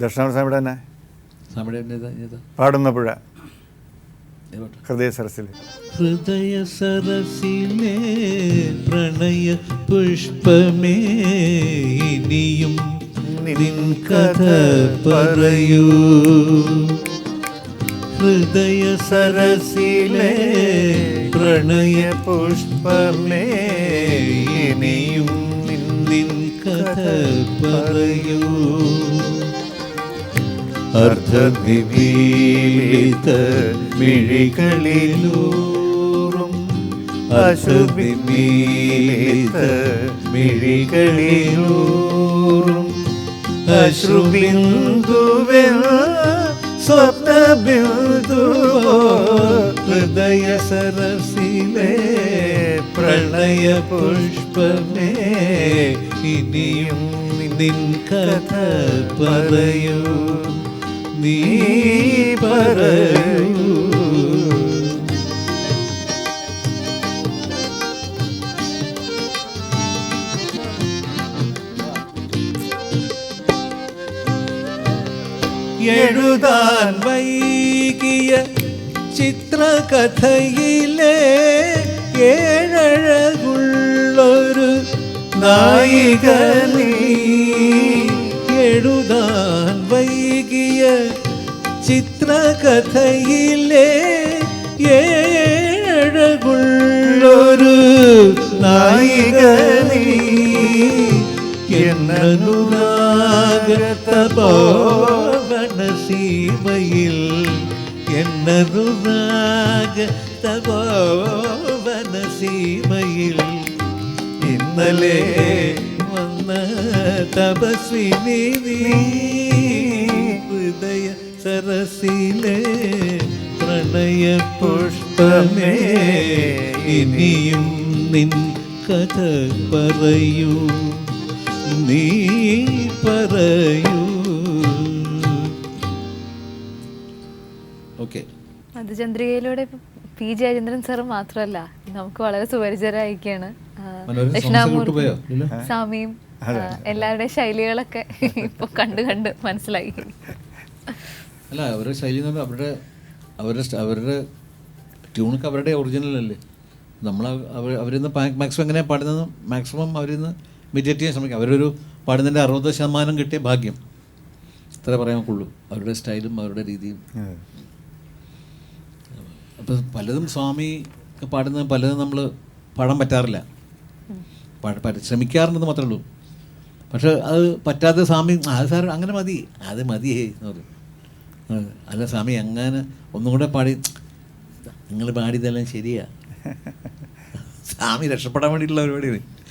ദക്ഷിണാമൂർത്തി തന്നെ പാടുന്ന പുഴ ഹൃദയ സരസിൽ ഹൃദയ സരസിലെ പ്രണയ പുഷ്പമേ ഇനിയും നിൻ കഥ പറയൂ. ഹൃദയ സരസിലെ പ്രണയ പുഷ്പമേ ഇനിയും നിൻ കഥ പറയൂ. അർദ്ധനിമീലിത മിഴികളിലൂറും അശ്രുവിമീത മിഴികളിലൂറും അശ്രുബിന്ദുവിൽ സ്വപ്നബിന്ദു ഹൃദയ സരസിലെ പ്രണയ പുഷ്പമേ ഇനിയും നിൻ കഥ പറയൂ. നീ പറയൂ. എഴുതാൻ വൈകിയ ചിത്രകഥയിലെ ഏഴഴകുള്ളൊരു നായിക നീ. എഴുതാൻ വൈകിയ ചിത്രകഥയിലെ ഏഴകുള്ളൊരു നായിക നീ എന്നനുരാഗതപോവന സീമയിൽ എന്നനുരാഗതപോവന സീമയിൽ ഇന്നലെ വന്ന തപസ്വിനി നീ സരസിലെ പ്രണയ പുഷ്പമേ ഇനിയും നിൻ കഥ പറയൂ നീ പറയൂ. ഓക്കെ. അത് ചന്ദ്രികയിലൂടെ പി. ജയചന്ദ്രൻ സർ മാത്രമല്ല നമുക്ക് വളരെ സുപരിചിതരായിരിക്കുകയാണ് ദക്ഷിണാമൂർത്തി? സ്വാമിയും എല്ലാവരുടെ എല്ലാവരുടെയും ശൈലികളൊക്കെ ഇപ്പൊ കണ്ട് കണ്ട് മനസ്സിലായി. അല്ല അവരുടെ ശൈലി എന്ന് പറഞ്ഞാൽ അവരുടെ അവരുടെ അവരുടെ ട്യൂണൊക്കെ അവരുടെ ഒറിജിനൽ അല്ലേ? നമ്മൾ അവർ അവരിന്ന് മാക്സിമം എങ്ങനെയാണ് പാടുന്നത് മാക്സിമം അവരിന്ന് നിന്ന് മിറ്റേറ്റ് ചെയ്യാൻ ശ്രമിക്കും. അവരൊരു പാടുന്നതിന്റെ അറുപത് ശതമാനം കിട്ടിയ ഭാഗ്യം. ഇത്ര പറയാൻ അവരുടെ സ്റ്റൈലും അവരുടെ രീതിയും. അപ്പം പലതും സ്വാമി ഒക്കെ പാടുന്ന പലതും നമ്മൾ പാടാൻ പറ്റാറില്ല. ശ്രമിക്കാറുണ്ടെന്ന് മാത്രമേ ഉള്ളൂ. പക്ഷെ അത് പറ്റാത്ത സ്വാമി "ആ, അത് സാർ അങ്ങനെ മതി. അത് മതിയേ എന്ന് പറയും. അല്ല സ്വാമി അങ്ങനെ ഒന്നും കൂടെ പാടി നിങ്ങൾ പാടിയതെല്ലാം ശരിയാ. സ്വാമി രക്ഷപ്പെടാൻ വേണ്ടിയിട്ടുള്ള പരിപാടിയാണ്.